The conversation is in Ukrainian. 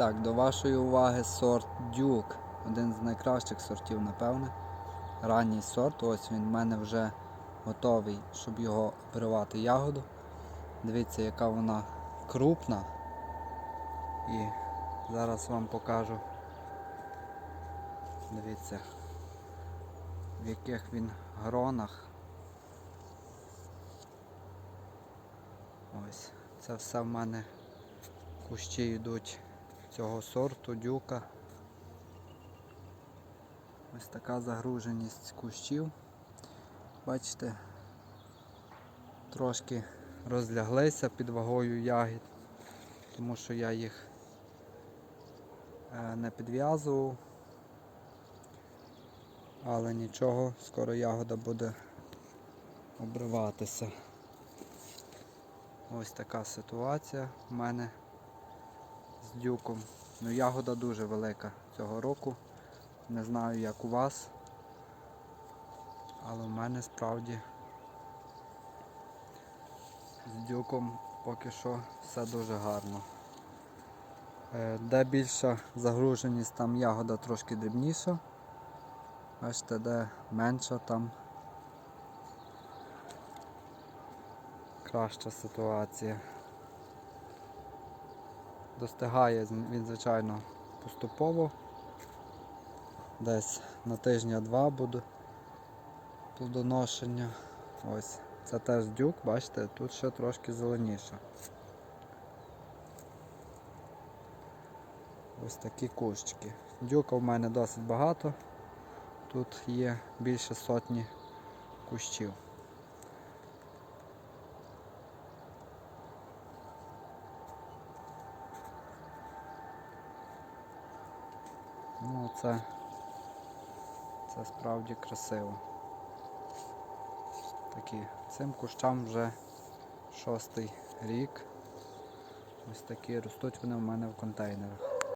Так, до вашої уваги сорт Дюк. Один з найкращих сортів, напевне. Ранній сорт. Ось він в мене вже готовий, щоб його обривати ягоду. Дивіться, яка вона крупна. І зараз вам покажу. Дивіться, в яких він гронах. Ось, це все в мене кущі йдуть цього сорту дюка. Ось така загруженість кущів. Бачите, трошки розляглися під вагою ягід, тому що я їх е, не підв'язував. Але нічого, скоро ягода буде обриватися. Ось така ситуація в мене з дюком. Ну, ягода дуже велика цього року. Не знаю як у вас. Але в мене справді з дюком поки що все дуже гарно. Е, Де більша загруженість, там ягода трошки дрібніша. Бачите, де менша, там краща ситуація. Достигає він, звичайно, поступово. Десь на тижня-два буде плодоношення. Ось. Це теж дюк, бачите, тут ще трошки зеленіше. Ось такі кущики. Дюка в мене досить багато. Тут є більше сотні кущів. Ну, це, це справді красиво. Такі. Цим кущам вже шостий рік. Ось такі ростуть вони в мене в контейнерах.